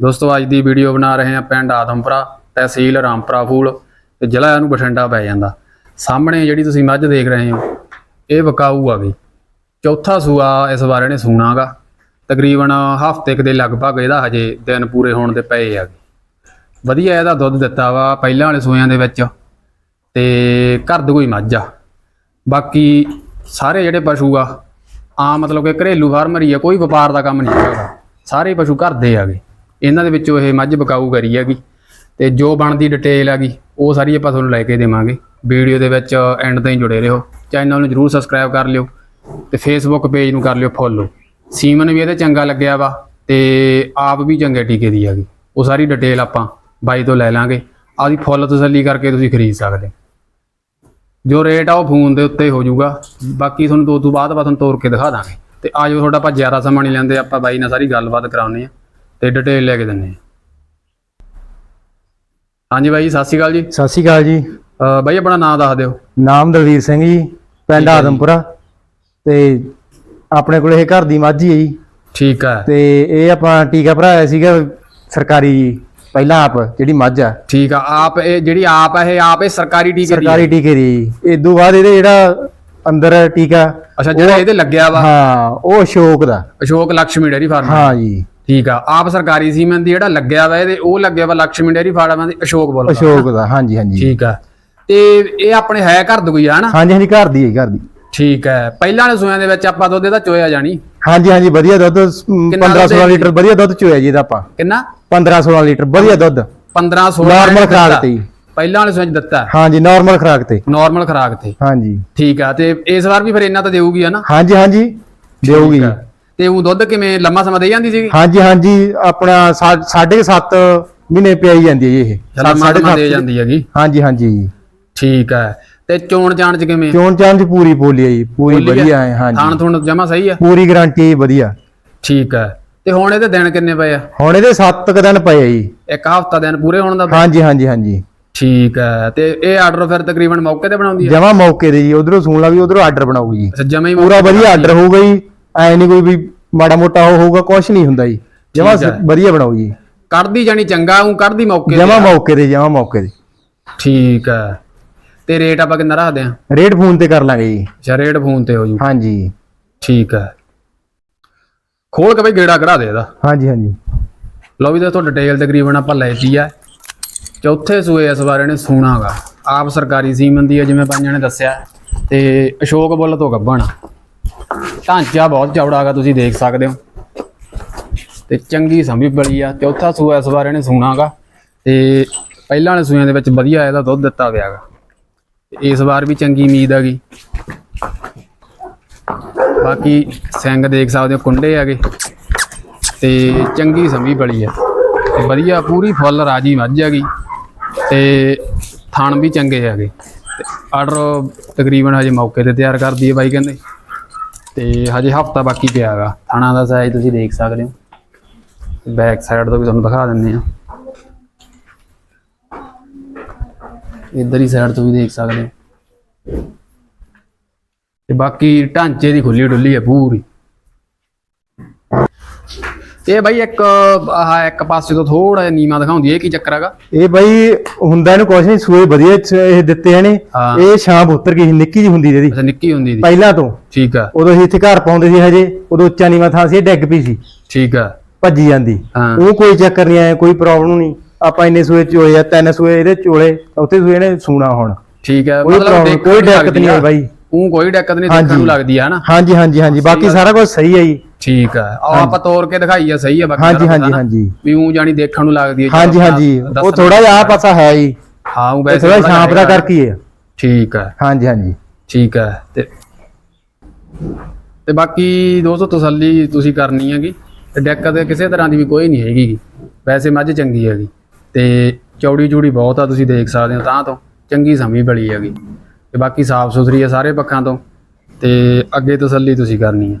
ਦੋਸਤੋ, ਅੱਜ ਦੀ ਵੀਡੀਓ ਬਣਾ ਰਹੇ ਹਾਂ ਪਿੰਡ ਆਦਮਪੁਰਾ, ਤਹਿਸੀਲ ਰਾਮਪੁਰਾ ਫੂਲ ਤੇ ਜ਼ਿਲ੍ਹਾ ਇਹਨੂੰ ਬਠਿੰਡਾ ਪੈ ਜਾਂਦਾ। ਸਾਹਮਣੇ ਜਿਹੜੀ ਤੁਸੀਂ ਮੱਝ ਦੇਖ ਰਹੇ ਹੋ, ਇਹ ਵਕਾਊ ਆ ਗਈ। ਚੌਥਾ ਸੂਆ ਇਸ ਵਾਰ ਨੇ ਸੂਣਾਗਾ ਤਕਰੀਬਨ ਹਫ਼ਤੇ ਕੁ ਦੇ ਲਗਭਗ ਇਹਦਾ ਹਜੇ ਦਿਨ ਪੂਰੇ ਹੋਣ ਦੇ ਪਏ ਆ। ਵਧੀਆ ਇਹਦਾ ਦੁੱਧ ਦਿੱਤਾ ਵਾ ਪਹਿਲਾਂ ਵਾਲੇ ਸੂਆਂ ਦੇ ਵਿੱਚ ਤੇ ਘਰ ਦੀ ਕੋਈ ਮੱਝ ਆ। ਬਾਕੀ ਸਾਰੇ ਜਿਹੜੇ ਪਸ਼ੂ ਆ ਆ ਮਤਲਬ ਕਿ ਘਰੇਲੂ ਫਾਰਮਰੀ ਆ, ਕੋਈ ਵਪਾਰ ਦਾ ਕੰਮ ਨਹੀਂ ਹੈਗਾ। ਸਾਰੇ ਪਸ਼ੂ ਘਰ ਦੇ ਆਗੇ ਇਹਨਾਂ ਦੇ ਵਿੱਚੋਂ ਇਹ ਮੱਝ ਬਕਾਊ ਕਰੀ ਹੈਗੀ। ਤੇ ਜੋ ਬਣਦੀ ਡਿਟੇਲ ਹੈਗੀ, ਉਹ ਸਾਰੀ ਆਪਾਂ ਤੁਹਾਨੂੰ ਲੈ ਕੇ ਦੇਵਾਂਗੇ। ਵੀਡੀਓ ਦੇ ਵਿੱਚ ਐਂਡ ਤਾਈਂ ਜੁੜੇ ਰਹੋ। ਚੈਨਲ ਨੂੰ ਜਰੂਰ ਸਬਸਕ੍ਰਾਈਬ ਕਰ ਲਿਓ ਤੇ ਫੇਸਬੁੱਕ ਪੇਜ ਨੂੰ ਕਰ ਲਿਓ ਫੋਲੋ ਸੀਮਨ ਵੀ ਇਹਦੇ ਚੰਗਾ ਲੱਗਿਆ ਵਾ ਤੇ ਆਪ ਵੀ ਚੰਗੇ ਟੀਕੇ ਦੀ ਹੈਗੀ। ਉਹ ਸਾਰੀ ਡਿਟੇਲ ਆਪਾਂ ਬਾਈ ਤੋਂ ਲੈ ਲਾਂਗੇ। ਆਦੀ ਫੁੱਲ ਤਸੱਲੀ ਕਰਕੇ ਤੁਸੀਂ ਖਰੀਦ ਸਕਦੇ ਜੋ ਰੇਟ ਆ ਉਹ ਫੋਨ ਦੇ ਉੱਤੇ ਹੋ ਜਾਊਗਾ। ਬਾਕੀ ਤੁਹਾਨੂੰ ਦੋ ਤੋਂ ਬਾਅਦ ਆਪਾਂ ਤੁਹਾਨੂੰ ਤੋਰ ਕੇ ਦਿਖਾ ਦਾਂਗੇ। ਤੇ ਆਜੋ ਤੁਹਾਡਾ ਆਪਾਂ ਜ਼ਿਆਦਾ ਸਮਾਂ ਨਹੀਂ ਲੈਂਦੇ, ਆਪਾਂ ਬਾਈ ਨਾਲ ਸਾਰੀ ਗੱਲਬਾਤ ਕਰਾਉਂਦੇ ਆ ਤੇ ਡਿਟੇਲ ਲੈ ਕੇ ਦਿੰਨੇ ਆ। ਹਾਂਜੀ ਬਾਈ ਸਤਿ ਸ਼੍ਰੀ ਅਕਾਲ ਜੀ। ਸਤਿ ਸ਼੍ਰੀ ਅਕਾਲ ਜੀ। ਅਹ ਬਾਈ ਆਪਣਾ ਨਾਮ ਦੱਸ ਦਿਓ। ਨਾਮ ਦਲਵੀਰ ਸਿੰਘ ਜੀ ਪਿੰਡ। ਆਦਮਪੁਰਾ। ਤੇ ਆਪਣੇ ਕੋਲ ਇਹ ਘਰ ਦੀ ਮੱਝ ਹੀ ਜੀ। ਠੀਕ ਹੈ। ਤੇ ਇਹ ਆਪਾਂ ਟੀਕਾ ਭਰਾਇਆ ਸੀਗਾ ਸਰਕਾਰੀ ਜੀ ਪਹਿਲਾਂ ਆਪ ਜਿਹੜੀ ਮੱਝ। ਆ ਠੀਕ ਆ ਆਪ ਇਹ ਜਿਹੜੀ ਆਪ ਹੈ ਇਹ ਆਪ ਇਹ ਸਰਕਾਰੀ ਟੀਕੇ ਦੀ? ਸਰਕਾਰੀ ਟੀਕੇ ਦੀ ਜੀ। ਇਦੋਂ ਬਾਅਦ ਇਹਦੇ ਜਿਹੜਾ ਅੰਦਰ ਟੀਕਾ ਅੱਛਾ ਜਿਹੜਾ ਇਹਦੇ ਲੱਗਿਆ ਵਾ? ਹਾਂ ਉਹ ਅਸ਼ੋਕ ਦਾ। Ashok Lakshmi dairy farm. ਹਾਂ ਜੀ। ਠੀਕ ਆ ਆਪ ਸਰਕਾਰੀ ਸੀਮਨ ਦੀ ਜਿਹੜਾ ਲੱਗਿਆ ਵਾ ਇਹਦੇ ਉਹ ਲੱਗਿਆ ਵਾ ਲక్ష్ਮੀ ਡੇਰੀ ਫਾਰਮ ਦੀ ਅਸ਼ੋਕ ਬੋਲ ਅਸ਼ੋਕ ਦਾ ਹਾਂਜੀ ਹਾਂਜੀ। ਠੀਕ ਆ ਤੇ ਇਹ ਆਪਣੇ ਹੈ ਘਰ ਦੀ ਕੋਈ ਆ ਨਾ? ਹਾਂਜੀ ਹਾਂਜੀ ਘਰ ਦੀ ਹੈ ਘਰ ਦੀ। ਠੀਕ ਹੈ ਪਹਿਲਾਂ ਵਾਲੇ ਸੂਆਂ ਦੇ ਵਿੱਚ ਆਪਾਂ ਦੁੱਧ ਇਹਦਾ ਚੋਇਆ ਜਾਣੀ। ਹਾਂਜੀ ਹਾਂਜੀ ਵਧੀਆ ਦੁੱਧ 15 ਦੁੱਧ 16 ਹੈ? ਲੀਟਰ ਵਧੀਆ ਦੁੱਧ ਚੋਇਆ ਜੀ ਇਹਦਾ ਆਪਾਂ। ਕਿੰਨਾ? 15 16 ਲੀਟਰ ਵਧੀਆ ਦੁੱਧ। 15 16 ਨਾਰਮਲ ਖਰਾਕ ਤੇ। ਪਹਿਲਾਂ ਵਾਲੇ ਸੂਆਂ 'ਚ ਦਿੱਤਾ। ਹਾਂਜੀ ਨਾਰਮਲ ਖਰਾਕ ਤੇ। ਨਾਰਮਲ ਖਰਾਕ ਤੇ। ਹਾਂਜੀ। ਹਾਂਜੀ ਆ ਤੇ ਇਸ ਵਾਰ ਵੀ ਫਿਰ ਇਹਨਾਂ ਤਾਂ ਦੇਊਗੀ ਆ ਨਾ? ਹਾਂਜੀ ਹਾਂਜੀ। ਦੇਊਗੀ। ਠੀਕ। ਤੇ ਉਹ ਦੁੱਧ ਕਿਵੇਂ ਲੰਮਾ ਸਮਾਂ ਦੇ ਜਾਂਦੀ ਸੀਗੀ? ਹਾਂਜੀ ਹਾਂਜੀ ਆਪਣਾ ਸਾ- ਸਾਢੇ 7 ਮਹੀਨੇ ਪਿਆਈ ਜਾਂਦੀ ਹੈ ਜੀ ਇਹ। ਲੰਮਾ ਸਮਾਂ ਦੇ ਜਾਂਦੀ ਹੈਗੀ। ਹਾਂਜੀ ਹਾਂਜੀ ਠੀਕ ਹੈ। ਤੇ ਚੋਣ ਜਾਣ ਚ ਕਿਵੇਂ? ਚੋਣ ਚਾਣ ਦੀ ਪੂਰੀ ਬੋਲੀ ਹੈ ਜੀ ਪੂਰੀ ਹੈ? ਵਧੀਆ ਹੈ ਥਾਣ ਹਾਂਜੀ ਥੁਣ ਜਮਾ ਸਹੀ ਆ ਪੂਰੀ ਗਾਰੰਟੀ ਵਧੀਆ। ਠੀਕ ਹੈ। ਤੇ ਹੁਣ ਇਹਦੇ ਦਿਨ ਕਿੰਨੇ ਪਏ ਆ? ਹੁਣ ਇਹਦੇ 7 ਕ ਦਿਨ ਪਏ ਆ ਜੀ। ਇੱਕ ਹਫ਼ਤਾ ਦਿਨ ਪੂਰੇ ਹੋਣ ਦਾ ਹਾਂਜੀ ਹਾਂਜੀ ਹਾਂਜੀ। ਠੀਕ ਹੈ। ਤੇ ਇਹ ਆਰਡਰ ਫਿਰ ਤਕਰੀਬਨ ਮੌਕੇ ਤੇ ਬਣਾਉਂਦੀ ਹੈ? ਜਮਾ ਮੌਕੇ ਦੇ ਜੀ ਉਧਰੋਂ ਸੁਣ ਲਾ ਵੀ ਉਧਰੋਂ ਆਰਡਰ ਬਣਾਉਗੀ ਜੀ। ਅੱਛਾ ਜਮਾ ਹੀ ਪੂਰਾ ਵਧੀਆ ਆਰਡਰ ਹੋਊਗਾ ਜੀ ਐ ਨਹੀਂ ਕੋਈ ਵੀ ਮਾੜਾ ਮੋਟਾ ਉਹ ਹੋਊਗਾ ਕੁਝ ਨਹੀਂ ਹੁੰਦਾ ਜੀ। ਜਮਾ ਠੀਕ ਹੈ। ਵਧੀਆ ਬਣਾਉ ਜੀ। ਕੱਢਦੀ ਜਾਣੀ ਚੰਗਾ ਉਹ ਕੱਢਦੀ ਮੌਕੇ ਤੇ। ਜਮਾ ਆ। ਮੌਕੇ ਦੇ ਜਮਾ ਮੌਕੇ ਦੇ ਠੀਕ ਹੈ ਤੇ ਰੇਟ ਆਪਾਂ ਕਿੰਨਾ ਰੱਖਦੇ ਆ? ਰੇਟ ਫੋਨ ਤੇ ਕਰ ਲਾਂਗੇ ਜੀ। ਅੱਛਾ ਰੇਟ ਫੋਨ ਤੇ ਹੋ ਜੂ। ਹਾਂਜੀ। ਠੀਕ ਹੈ ਖੋਲ ਕੇ ਬਈ ਗੇੜਾ ਕਢਾ ਦੇ ਇਹਦਾ। ਹਾਂਜੀ ਹਾਂਜੀ। ਲਓ ਵੀ ਦੋਸਤੋ ਡਿਟੇਲ ਤਕਰੀਬਨ ਆਪਾਂ ਲੈਤੀ ਆ। ਚੌਥੇ ਸੂਏ ਇਸ ਬਾਰੇ ਨੇ ਸੁਣਾਗਾ ਆਪ ਸਰਕਾਰੀ ਸੀਮਨ ਦੀ ਹੈ ਜਿਵੇਂ ਪੰਜਾਂ ਨੇ ਦੱਸਿਆ। ਤੇ ਅਸ਼ੋਕ ਬੁੱਲ ਤੋਂ ਗੱਭਣ। ਢਾਂਚਾ ਬਹੁਤ ਚੌੜਾ ਹੈਗਾ, ਤੁਸੀਂ ਦੇਖ ਸਕਦੇ ਹੋ। ਤੇ ਚੰਗੀ ਸੰਭੀ ਬੜੀ ਆ। ਚੌਥਾ ਸੂਆ ਇਸ ਬਾਰੇ ਨੇ ਸੁਣਾਗਾ ਤੇ ਪਹਿਲਾਂ ਵਾਲੇ ਸੂਆਂ ਦੇ ਵਿੱਚ ਵਧੀਆ ਇਹਦਾ ਦੁੱਧ ਦਿੱਤਾ ਹੋਇਆਗਾ ਇਸ ਵਾਰ ਵੀ ਚੰਗੀ ਉਮੀਦ ਹੈਗੀ। ਬਾਕੀ ਸਿੰਘ ਦੇਖ ਸਕਦੇ ਹੋ, ਕੁੰਡੇ ਹੈਗੇ। ਤੇ ਚੰਗੀ ਸੰਭੀ ਬੜੀ ਆ। ਤੇ ਵਧੀਆ, ਪੂਰੀ ਫੁੱਲ ਰਾਜੀ ਮੱਝ ਹੈਗੀ। ਤੇ ਥਣ ਵੀ ਚੰਗੇ ਹੈਗੇ। ਤੇ ਆਰਡਰ ਤਕਰੀਬਨ ਹਜੇ ਮੌਕੇ ਤੇ ਤਿਆਰ ਕਰਦੀ ਹੈ ਬਾਈ ਕਹਿੰਦੇ। ਤੇ ਹਜੇ ਹਫਤਾ ਬਾਕੀ ਪਿਆ ਹੈਗਾ ਥਾਣਾ ਦਾ ਸਾਈਜ਼ ਤੁਸੀਂ ਦੇਖ ਸਕਦੇ ਹੋ। ਬੈਕ ਸਾਈਡ ਤੋਂ ਵੀ ਤੁਹਾਨੂੰ ਦਿਖਾ ਦਿੰਦੇ ਆ ਇੱਧਰ ਹੀ ਸਾਈਡ ਤੋਂ ਵੀ ਦੇਖ ਸਕਦੇ ਹੋ। ਤੇ ਬਾਕੀ ਢਾਂਚੇ ਦੀ ਖੁੱਲੀ ਡੁੱਲੀ ਹੈ ਪੂਰੀ। ਇਹ ਬਾਈ ਇੱਕ ਆਹ ਇੱਕ ਪਾਸੇ ਤੋਂ ਥੋੜਾ ਜਿਹਾ ਨੀਵਾ ਦਿਖਾਉਂਦੀ ਹੈ ਇਹ ਕੀ ਚੱਕਰ ਹੈਗਾ? ਇਹ ਬਈ ਹੁੰਦਾ ਇਹਨੂੰ ਕੁਛ ਨਹੀਂ ਸੂਏ ਵਧੀਆ ਚ ਇਹ ਦਿੱਤੇ ਨੇ ਹਾਂ। ਇਹ ਸ਼ਾਮ ਉਤਰ ਗਈ ਸੀ ਨਿੱਕੀ ਜੀ ਹੁੰਦੀ ਜਿਹਦੀ ਅੱਛਾ ਨਿੱਕੀ ਹੁੰਦੀ ਦੀ ਪਹਿਲਾਂ ਤੋਂ। ਠੀਕ ਆ। ਉਦੋਂ ਅਸੀਂ ਇੱਥੇ ਘਰ ਪਾਉਂਦੇ ਸੀ ਹਜੇ ਉਦੋਂ ਉੱਚਾ ਨੀਵਾਂ ਥਾਂ ਸੀ ਇਹ ਡਿੱਗ ਪਈ ਸੀ। ਠੀਕ ਆ। ਭੱਜੀ ਜਾਂਦੀ। ਹਾਂ। ਉਹ ਕੋਈ ਚੱਕਰ ਨਹੀਂ ਆਇਆ ਕੋਈ ਪ੍ਰੋਬਲਮ ਨਹੀਂ। ਆਪਾਂ ਇੰਨੇ ਸੂਏ ਚੋਲੇ ਆ ਤਿੰਨ ਸੂਏ ਇਹਦੇ ਚੋਲੇ ਚੌਥੇ ਸੂਏ ਨੇ ਸੂਣਾ ਹੁਣ। ਠੀਕ ਹੈ ਕੋਈ ਕੋਈ ਦਿੱਕਤ ਨਹੀਂ ਆ। ਆਈ ਬਾਈ। ਉਹ ਕੋਈ ਦਿੱਕਤ ਨਹੀਂ ਦੇਖਣ ਹਾਂਜੀ। ਨੂੰ ਲੱਗਦੀ ਆ ਨਾ ਹਾਂਜੀ ਹਾਂਜੀ ਹਾਂਜੀ। ਬਾਕੀ ਸਾਰਾ ਕੁਝ ਸਹੀ ਹੈ ਜੀ। ਠੀਕ ਆ। ਆਹ ਆਪਾਂ ਤੋੜ ਕੇ ਦਿਖਾਈ ਆ ਸਹੀ ਆ ਬਾਕੀ ਹਾਂਜੀ ਸਾਰਾ ਹਾਂਜੀ ਪਤਾ ਨਾ। ਹਾਂਜੀ। ਵੀ ਉਹ ਜਾਨੀ ਦੇਖਣ ਨੂੰ ਲੱਗਦੀ ਹੈ ਹਾਂਜੀ ਹਾਂਜੀ। ਉਹ ਥੋੜਾ ਜਿਹਾ ਆ। ਪਾਸਾ ਹੈ ਜੀ ਹਾਂ ਉਹ ਵੈਸੇ ਥੋੜਾ ਸ਼ਾਂਪ ਦਾ। ਕਰਕੇ ਹੀ ਹੈ ਠੀਕ ਆ। ਹਾਂਜੀ ਹਾਂਜੀ। ਠੀਕ ਹੈ ਤੇ ਤੇ ਬਾਕੀ ਦੋਸਤੋ ਤਸੱਲੀ ਤੁਸੀਂ ਕਰਨੀ ਹੈਗੀ। ਤੇ ਦਿੱਕਤ ਕਿਸੇ ਤਰ੍ਹਾਂ ਦੀ ਵੀ ਕੋਈ ਨਹੀਂ ਹੈਗੀ ਗੀ। ਵੈਸੇ ਮੱਝ ਚੰਗੀ ਹੈਗੀ। ਤੇ ਚੌੜੀ ਚੂੜੀ ਬਹੁਤ ਆ ਤੁਸੀਂ ਦੇਖ ਸਕਦੇ ਹੋ ਤਾਂ ਤੋਂ। ਚੰਗੀ ਸਮੀ ਬਲੀ ਹੈਗੀ। ਤੇ ਬਾਕੀ ਸਾਫ਼ ਸੁਥਰੀ ਹੈ ਸਾਰੇ ਪੱਖਾਂ ਤੋਂ। ਤੇ ਅੱਗੇ ਤਸੱਲੀ ਤੁਸੀਂ ਕਰਨੀ ਹੈ